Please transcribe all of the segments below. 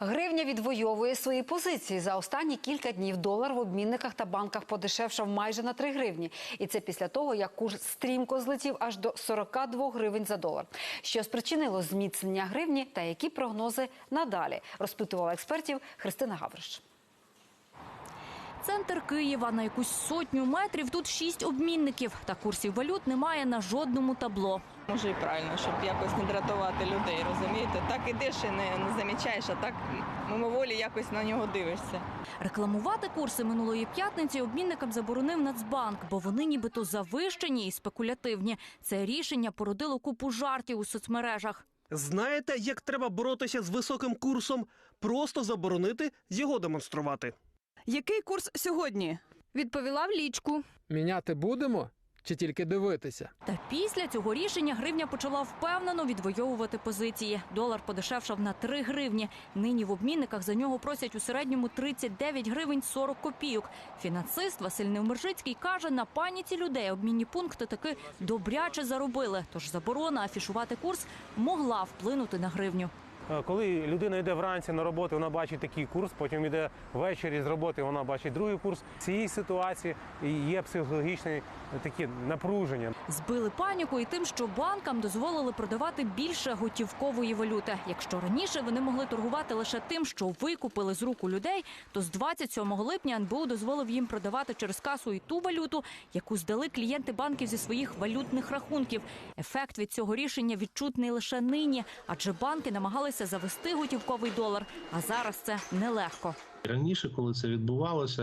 Гривня відвоює свої позиції. За останні кілька днів долар в обмінниках та банках подешевшав майже на 3 гривні. І це після того, як курс стрімко злетів аж до 42 гривень за долар. Що спричинило зміцнення гривні та які прогнози надалі, розпитувала експертів Христина Гавриш. Центр Києва на якусь сотню метрів. Тут шість обмінників. Та курсів валют немає на жодному табло. Може і правильно, щоб якось не дратувати людей, розумієте? Так ідеш і не, не замічаєш, а так мимоволі якось на нього дивишся. Рекламувати курси минулої п'ятниці обмінникам заборонив Нацбанк, бо вони нібито завищені і спекулятивні. Це рішення породило купу жартів у соцмережах. Знаєте, як треба боротися з високим курсом? Просто заборонити його демонструвати. Який курс сьогодні? Відповіла в лічку. Міняти будемо чи тільки дивитися? Та після цього рішення гривня почала впевнено відвоювати позиції. Долар подешевшав на 3 гривні. Нині в обмінниках за нього просять у середньому 39 гривень 40 копійок. Фінансист Василь Невмержицький каже, на паніці людей обмінні пункти таки добряче заробили. Тож заборона афішувати курс могла вплинути на гривню. Е, Коли людина йде вранці на роботу, вона бачить такий курс, потім йде ввечері з роботи, вона бачить другий курс. В цій ситуації є психологічне такі напруження. Збили паніку і тим, що банкам дозволили продавати більше готівкової валюти. Якщо раніше вони могли торгувати лише тим, що викупили з рук у людей, то з 27 липня НБУ дозволив їм продавати через касу і ту валюту, яку здали клієнти банків зі своїх валютних рахунків. Ефект від цього рішення відчутний лише нині, адже банки намагалися завести готівковий долар. А зараз це нелегко. Раніше, коли це відбувалося,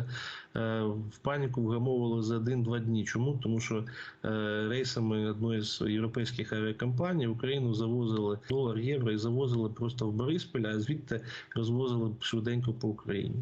е, в паніку вгамовували за один-два дні. Чому? Тому що е, рейсами одної з європейських авіакомпаній в Україну завозили долар, євро і завозили просто в Бориспіль, а звідти розвозили швиденько по Україні.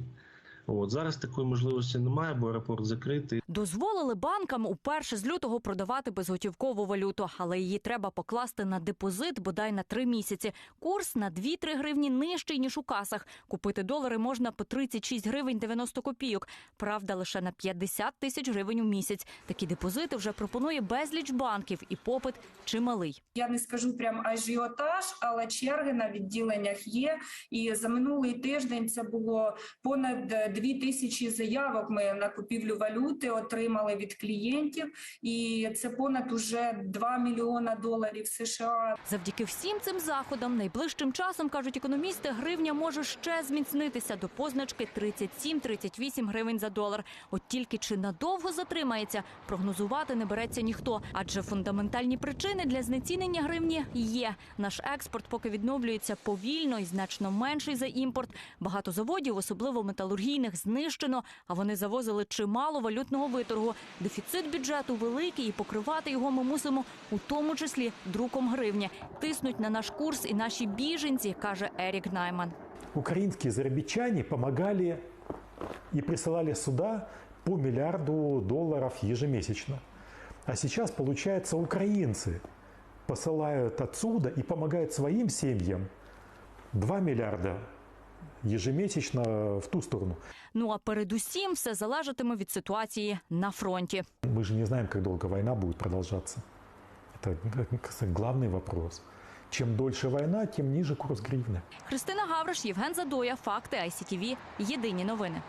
От зараз такої можливості немає, бо аеропорт закритий. Дозволили банкам уперше з лютого продавати безготівкову валюту, але її треба покласти на депозит бодай на три місяці. Курс на 2-3 гривні нижчий ніж у касах. Купити долари можна по 36 гривень 90 копійок. Правда, лише на 50 тисяч гривень у місяць. Такі депозити вже пропонує безліч банків, і попит чималий. Я не скажу прям ажіотаж, але черги на відділеннях є. І за минулий тиждень це було понад дві тисячі заявок. Ми на купівлю валюти отримали від клієнтів, і це понад уже 2 мільйона доларів США. Завдяки всім цим заходам, найближчим часом кажуть економісти, гривня може ще зміцнитися до позначки 37-38 гривень за долар. От тільки чи надовго затримається, прогнозувати не береться ніхто, адже фундаментальні причини для знецінення гривні є. Наш експорт поки відновлюється повільно і значно менший за імпорт. Багато заводів, особливо металургійних, знищено, а вони завозили чимало валютного виторгу. Дефіцит бюджету великий, і покривати його ми мусимо у тому числі друком гривні. Тиснуть на наш курс і наші біженці, каже Ерік Найман. Украинские зарабичане помогали и присылали сюда по миллиарду долларов ежемесячно. А сейчас, получается, украинцы посылают отсюда и помогают своим семьям 2 миллиарда ежемесячно в ту сторону. Ну а передусім все залежатиме від ситуації на фронті. Мы же не знаем, как долго война будет продолжаться. Это главный вопрос. Чем дольше война, тем ниже курс гривны. Христина Гавриш, Євген Задоя, факти ICTV. Єдині новини.